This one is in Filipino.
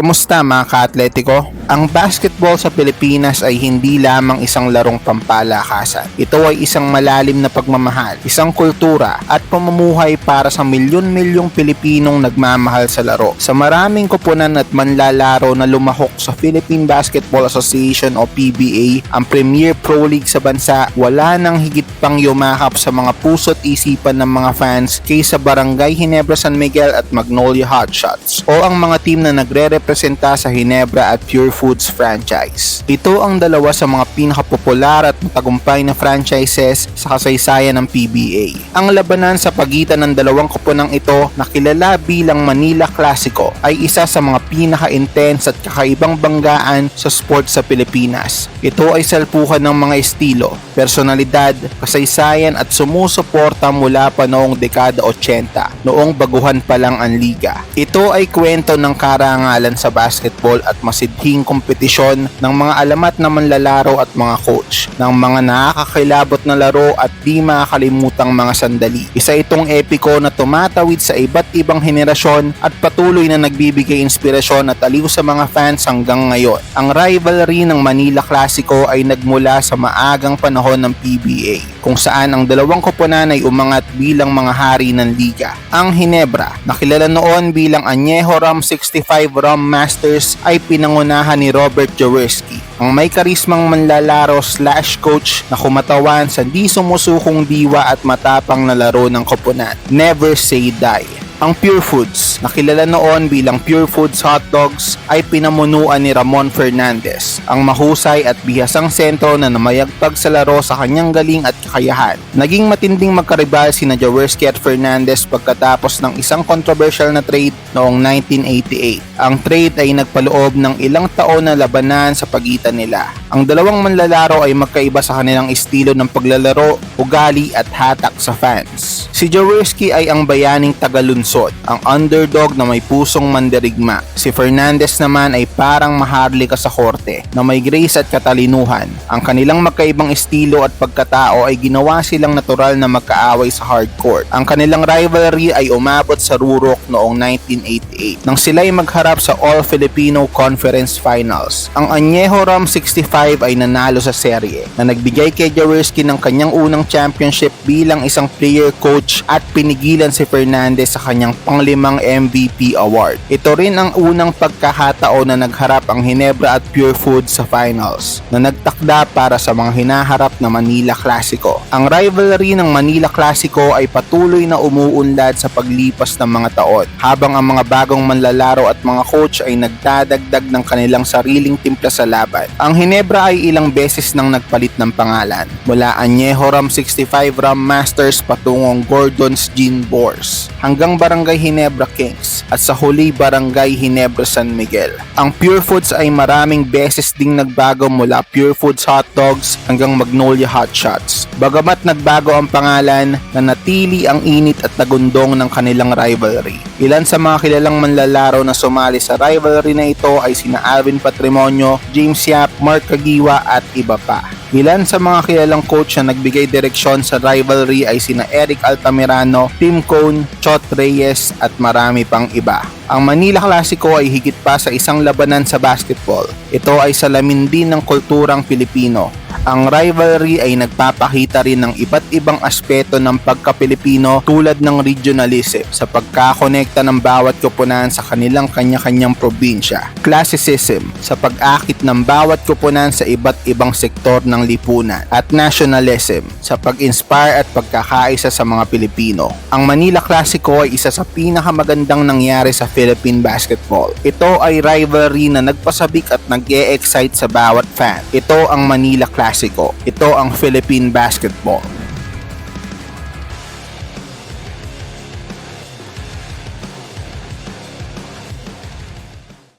Kumusta mga ka-atletiko? Ang basketball sa Pilipinas ay hindi lamang isang larong pampalakasan. Ito ay isang malalim na pagmamahal, isang kultura at pamumuhay para sa milyon-milyong Pilipinong nagmamahal sa laro. Sa maraming kupunan at manlalaro na lumahok sa Philippine Basketball Association o PBA, ang Premier Pro League sa bansa, wala nang higit pang yumakap sa mga puso't isipan ng mga fans kaysa Barangay Hinebra San Miguel at Magnolia Hotshots o ang mga team na nagre-representa sa Hinebra at Pure Foods franchise. Ito ang dalawa sa mga pinakapopular at matagumpay na franchises sa kasaysayan ng PBA. Ang labanan sa pagitan ng dalawang koponang ito na kilala bilang Manila Clasico ay isa sa mga pinaka-intense at kakaibang banggaan sa sports sa Pilipinas. Ito ay salpukan ng mga estilo, personalidad, kasaysayan at sumusuporta mula pa noong dekada 80, noong baguhan pa lang ang liga. Ito ay kwento ng karangalan sa basketball at masidhing kompetisyon ng mga alamat na manlalaro at mga coach, ng mga nakakakilabot na laro at di makakalimutang mga sandali. Isa itong epiko na tumatawid sa iba't ibang henerasyon at patuloy na nagbibigay inspirasyon at aliw sa mga fans hanggang ngayon. Ang rivalry ng Manila Clasico ay nagmula sa maagang panahon ng PBA, kung saan ang dalawang koponan ay umangat bilang mga hari ng liga. Ang Hinebra, na kilala noon bilang Añejo Ram 65 Ram Masters ay pinangunahan ni Robert Jaworski, ang may karismang manlalaro slash coach na kumatawan sa di sumusukong diwa at matapang na laro ng koponan. Never say die. Ang Pure Foods, na kilala noon bilang Pure Foods Hot Dogs, ay pinamunuan ni Ramon Fernandez, ang mahusay at bihasang sentro na namayagpag sa laro sa kanyang galing at kakayahan. Naging matinding magkaribal sina Jaworski at Fernandez pagkatapos ng isang controversial na trade noong 1988. Ang trade ay nagpaloob ng ilang taon na labanan sa pagitan nila. Ang dalawang manlalaro ay magkaiba sa kanilang estilo ng paglalaro, ugali at hatak sa fans. Si Jaworski ay ang bayaning tagalunsod, ang underdog na may pusong mandirigma. Si Fernandez naman ay parang maharlika sa korte, na may grace at katalinuhan. Ang kanilang magkaibang estilo at pagkatao ay ginawa silang natural na magkaaway sa hardcourt. Ang kanilang rivalry ay umabot sa rurok noong 1988 nang sila'y magharap sa All-Filipino Conference Finals. Ang Añejo Ram 65 ay nanalo sa serye na nagbigay kay Jaworski ng kanyang unang championship bilang isang player coach at pinigilan si Fernandez sa kanyang panglimang MVP award. Ito rin ang unang pagkakataon na nagharap ang Hinebra at Pure Food sa finals na nagtakda para sa mga hinaharap na Manila Clasico. Ang rivalry ng Manila Clasico ay patuloy na umuunlad sa paglipas ng mga taon habang ang mga bagong manlalaro at mga coach ay nagdadagdag ng kanilang sariling timpla sa laban. Ang Hinebra ay ilang beses nang nagpalit ng pangalan mula Añejo Ram 65 Ram Masters patungong Gordon's Gin Boars hanggang Barangay Hinebra Kings at sa huli Barangay Hinebra San Miguel. Ang Pure Foods ay maraming beses ding nagbago mula Pure Foods Hot Dogs hanggang Magnolia Hot Shots. Bagamat nagbago ang pangalan, nanatili ang init at tagundong ng kanilang rivalry. Ilan sa mga kilalang manlalaro na sumali sa rivalry na ito ay sina Alvin Patrimonio, James Yap, Mark Kagiwa at iba pa. Ilan sa mga kilalang coach na nagbigay direksyon sa rivalry ay sina Eric Altamirano, Tim Cone, Chot Reyes at marami pang iba. Ang Manila Clasico ay higit pa sa isang labanan sa basketball. Ito ay salamin din ng kulturang Pilipino. Ang rivalry ay nagpapakita rin ng iba't ibang aspeto ng pagka-Pilipino tulad ng regionalism sa pagkakonekta ng bawat koponan sa kanilang kanya-kanyang probinsya. Classicism sa pag-akit ng bawat koponan sa iba't ibang sektor ng lipunan. At nationalism sa pag-inspire at pagkakaisa sa mga Pilipino. Ang Manila Clasico ay isa sa pinakamagandang nangyari sa Philippine basketball. Ito ay rivalry na nagpasabik at nag-e-excite sa bawat fan. Ito ang Manila Clasico. Ito ang Philippine basketball.